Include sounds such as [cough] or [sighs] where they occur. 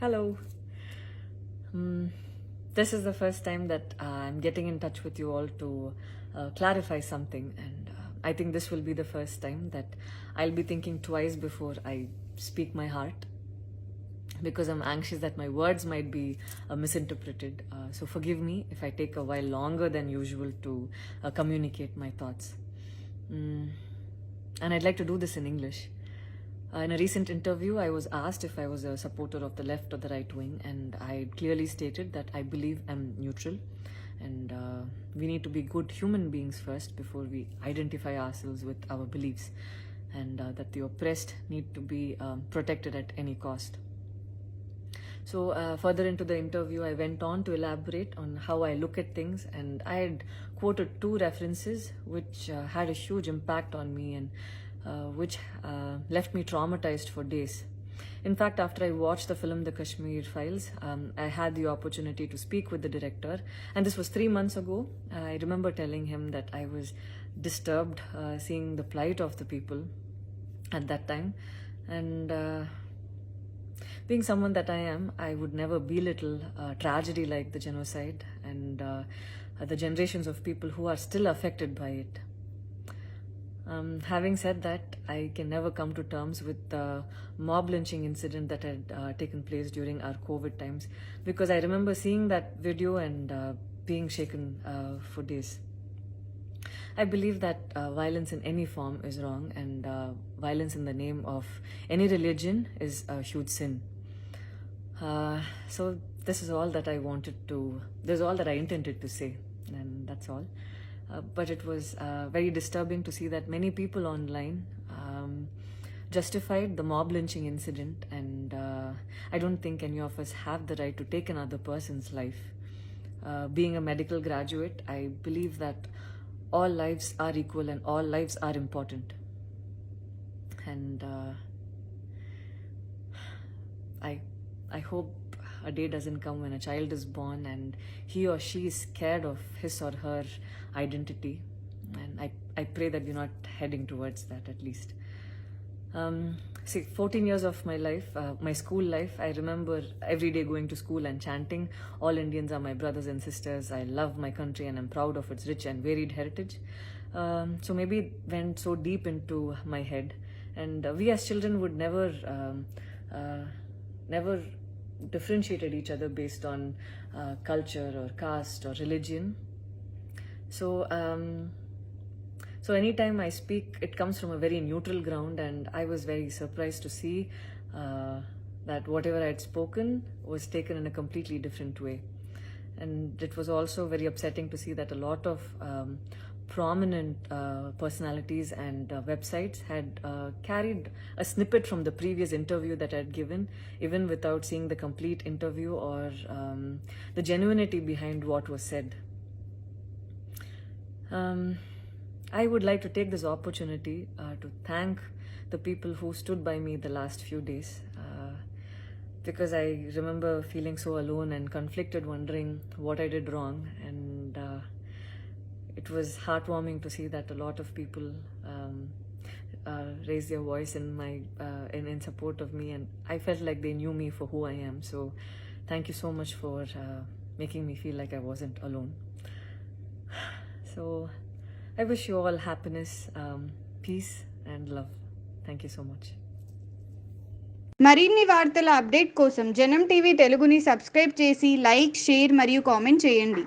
Hello. Mm, this is the first time that uh, I'm getting in touch with you all to uh, clarify something, and uh, I think this will be the first time that I'll be thinking twice before I speak my heart because I'm anxious that my words might be uh, misinterpreted. Uh, so forgive me if I take a while longer than usual to uh, communicate my thoughts. Mm. And I'd like to do this in English. Uh, in a recent interview, I was asked if I was a supporter of the left or the right wing, and I clearly stated that I believe I'm neutral. And uh, we need to be good human beings first before we identify ourselves with our beliefs, and uh, that the oppressed need to be um, protected at any cost. So, uh, further into the interview, I went on to elaborate on how I look at things, and I had quoted two references which uh, had a huge impact on me and which uh, left me traumatized for days. In fact, after I watched the film The Kashmir Files, um, I had the opportunity to speak with the director, and this was three months ago. I remember telling him that I was disturbed uh, seeing the plight of the people at that time, and uh, being someone that I am, I would never belittle uh, tragedy like the genocide and uh, the generations of people who are still affected by it. Um, having said that, I can never come to terms with the mob lynching incident that had uh, taken place during our COVID times because I remember seeing that video and uh, being shaken uh, for days. I believe that uh, violence in any form is wrong, and uh, violence in the name of any religion is a huge sin. Uh, so, this is all that I wanted to, this is all that I intended to say, and that's all. Uh, but it was uh, very disturbing to see that many people online um, justified the mob lynching incident, and uh, I don't think any of us have the right to take another person's life. Uh, being a medical graduate, I believe that all lives are equal and all lives are important. And uh, I, I hope a day doesn't come when a child is born and he or she is scared of his or her identity. And I, I pray that we're not heading towards that at least. Um, see, 14 years of my life, uh, my school life, I remember every day going to school and chanting, All Indians are my brothers and sisters. I love my country and I'm proud of its rich and varied heritage. Um, so maybe it went so deep into my head. And uh, we as children would never, um, uh, never differentiated each other based on uh, culture or caste or religion. So, um, so anytime I speak, it comes from a very neutral ground, and I was very surprised to see uh, that whatever I had spoken was taken in a completely different way. And it was also very upsetting to see that a lot of um, prominent uh, personalities and uh, websites had uh, carried a snippet from the previous interview that I had given, even without seeing the complete interview or um, the genuinity behind what was said. Um, I would like to take this opportunity uh, to thank the people who stood by me the last few days uh, because I remember feeling so alone and conflicted, wondering what I did wrong. And uh, it was heartwarming to see that a lot of people um, uh, raised their voice in my uh, in, in support of me, and I felt like they knew me for who I am. So, thank you so much for uh, making me feel like I wasn't alone. [sighs] So, I wish you all happiness, um, peace, and love. Thank you so much. మరిన్ని వార్తల update కోసం జనం TV తెలుగుని subscribe చేసి like share మరియు comment చేయండి